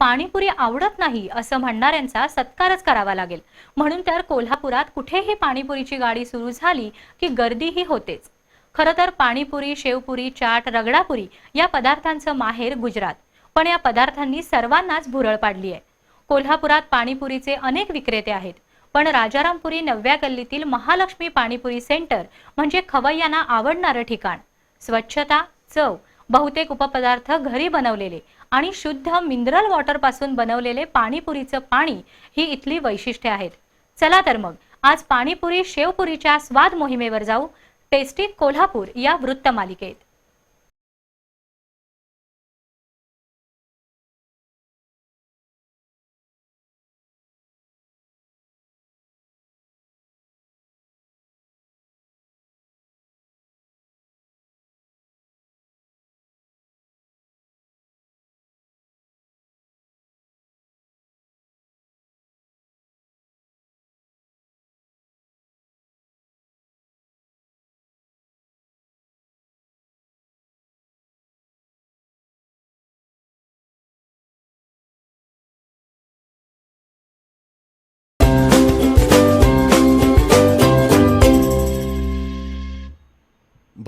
पाणीपुरी आवडत नाही असं म्हणणाऱ्यांचा सत्कारच करावा लागेल. म्हणून तर कोल्हापुरात कुठेही पाणीपुरीची गाडी सुरू झाली की गर्दीही होतेच. खरं तर पाणीपुरी शेवपुरी चाट रगडापुरी या पदार्थांचं माहेर गुजरात. पण या पदार्थांनी सर्वांनाच भुरळ पाडली आहे. कोल्हापुरात पाणीपुरीचे अनेक विक्रेते आहेत. पण राजारामपुरी नवव्या गल्लीतील महालक्ष्मी पाणीपुरी सेंटर म्हणजे खवय्यांना आवडणारं ठिकाण. स्वच्छता चव बहुतेक उपपदार्थ घरी बनवलेले आणि शुद्ध मिनरल वॉटरपासून बनवलेले पाणीपुरीचं पाणी ही इथली वैशिष्ट्ये आहेत. चला तर मग आज पाणीपुरी शेवपुरीच्या स्वाद मोहिमेवर जाऊ. टेस्टी कोल्हापूर या वृत्तमालिकेत.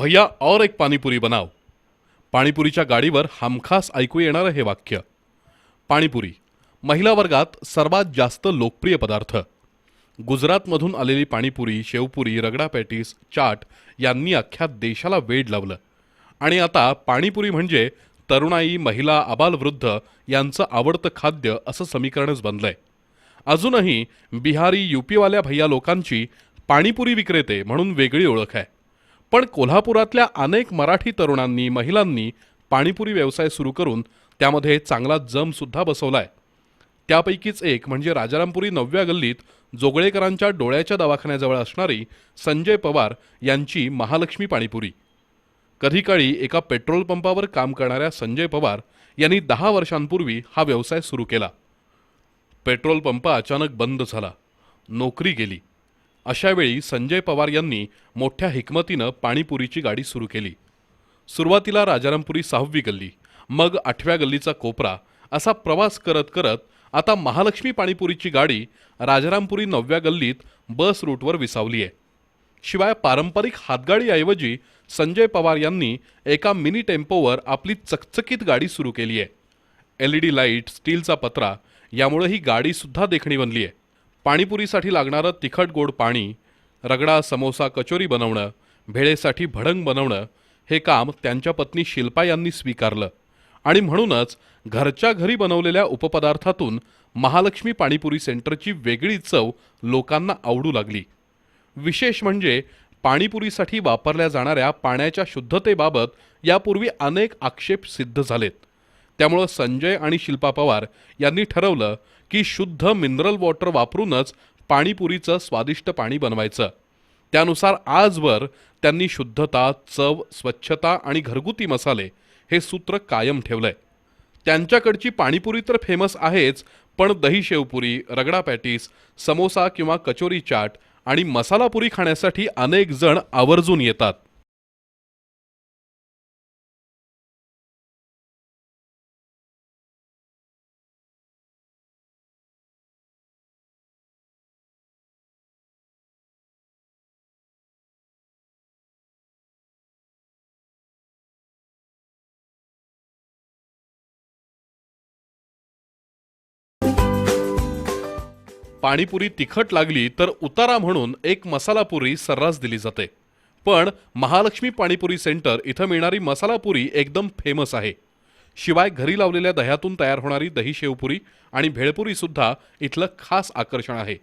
भैया और एक पाणीपुरी बनाव पाणीपुरीच्या गाडीवर हमखास ऐकू येणारं हे वाक्य. पाणीपुरी महिला वर्गात सर्वात जास्त लोकप्रिय पदार्थ. गुजरातमधून आलेली पाणीपुरी शेवपुरी रगडा पॅटीस चाट यांनी अख्ख्या देशाला वेड लावलं. आणि आता पाणीपुरी म्हणजे तरुणाई महिला आबालवृद्ध यांचं आवडतं खाद्य असं समीकरणच बनलंय. अजूनही बिहारी युपीवाल्या भैया लोकांची पाणीपुरी विक्रेते म्हणून वेगळी ओळख आहे. पण कोल्हापुरातल्या अनेक मराठी तरुणांनी महिलांनी पाणीपुरी व्यवसाय सुरू करून त्यामध्ये चांगला जमसुद्धा बसवलाय. त्यापैकीच एक म्हणजे राजारामपुरी नवव्या गल्लीत जोगळेकरांच्या डोळ्याच्या दवाखान्याजवळ असणारी संजय पवार यांची महालक्ष्मी पाणीपुरी. कधीकाळी एका पेट्रोल पंपावर काम करणाऱ्या संजय पवार यांनी दहा वर्षांपूर्वी हा व्यवसाय सुरू केला. पेट्रोल पंप अचानक बंद झाला. नोकरी गेली. अशावेळी संजय पवार यांनी मोठ्या हिकमतीनं पाणीपुरीची गाडी सुरू केली. सुरुवातीला राजारामपुरी सहावी गल्ली मग आठव्या गल्लीचा कोपरा असा प्रवास करत करत आता महालक्ष्मी पाणीपुरीची गाडी राजारामपुरी नवव्या गल्लीत बस रूटवर विसावली आहे. शिवाय पारंपरिक हातगाडीऐवजी संजय पवार यांनी एका मिनी टेम्पोवर आपली चकचकीत गाडी सुरू केली आहे. एल ई डी लाइट स्टीलचा पत्रा यामुळे ही गाडीसुद्धा देखणी बनली आहे. पाणीपुरीसाठी लागणारं तिखट गोड पाणी रगडा समोसा कचोरी बनवणं भेळेसाठी भडंग बनवणं हे काम त्यांच्या पत्नी शिल्पा यांनी स्वीकारलं. आणि म्हणूनच घरच्या घरी बनवलेल्या उपपदार्थातून महालक्ष्मी पाणीपुरी सेंटरची वेगळी चव लोकांना आवडू लागली. विशेष म्हणजे पाणीपुरीसाठी वापरल्या जाणाऱ्या पाण्याच्या शुद्धतेबाबत यापूर्वी अनेक आक्षेप सिद्ध झालेत. त्यामुळं संजय आणि शिल्पा पवार यांनी ठरवलं की शुद्ध मिनरल वॉटर वापरूनच पाणीपुरीचं स्वादिष्ट पाणी बनवायचं. त्यानुसार आजवर त्यांनी शुद्धता चव स्वच्छता आणि घरगुती मसाले हे सूत्र कायम ठेवलंय. त्यांच्याकडची पाणीपुरी तर फेमस आहेच पण दही शेवपुरी रगडा पॅटीस समोसा किंवा कचोरी चाट आणि मसालापुरी खाण्यासाठी अनेक जण आवर्जून येतात. पाणीपुरी तिखट लागली तर उतारा म्हणून एक मसालापुरी सर्रास दिली जाते. पण महालक्ष्मी पाणीपुरी सेंटर इथं मिळणारी मसालापुरी एकदम फेमस आहे. शिवाय घरी लावलेल्या दह्यातून तयार होणारी दही शेवपुरी आणि भेळपुरी सुद्धा इथलं खास आकर्षण आहे.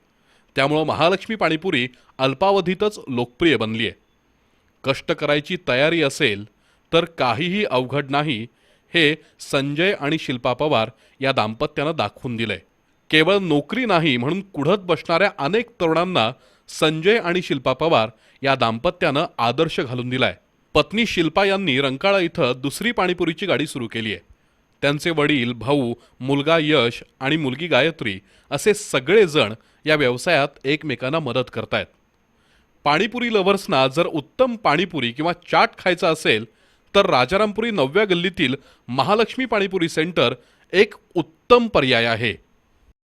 त्यामुळं महालक्ष्मी पाणीपुरी अल्पावधीतच लोकप्रिय बनली आहे कष्ट करायची तयारी असेल तर काहीही अवघड नाही हे संजय आणि शिल्पा पवार या दाम्पत्यानं दाखवून दिलंय. केवळ नोकरी नाही म्हणून कुढत बसणाऱ्या अनेक तरुणांना संजय आणि शिल्पा पवार या दाम्पत्यानं आदर्श घालून दिलाय. पत्नी शिल्पा यांनी रंकाळा इथं दुसरी पाणीपुरीची गाडी सुरू केली आहे. त्यांचे वडील भाऊ मुलगा यश आणि मुलगी गायत्री असे सगळेजण या व्यवसायात एकमेकांना मदत करतायत. पाणीपुरी लव्हर्सना जर उत्तम पाणीपुरी किंवा चाट खायचा असेल तर राजारामपुरी नवव्या गल्लीतील महालक्ष्मी पाणीपुरी सेंटर एक उत्तम पर्याय आहे.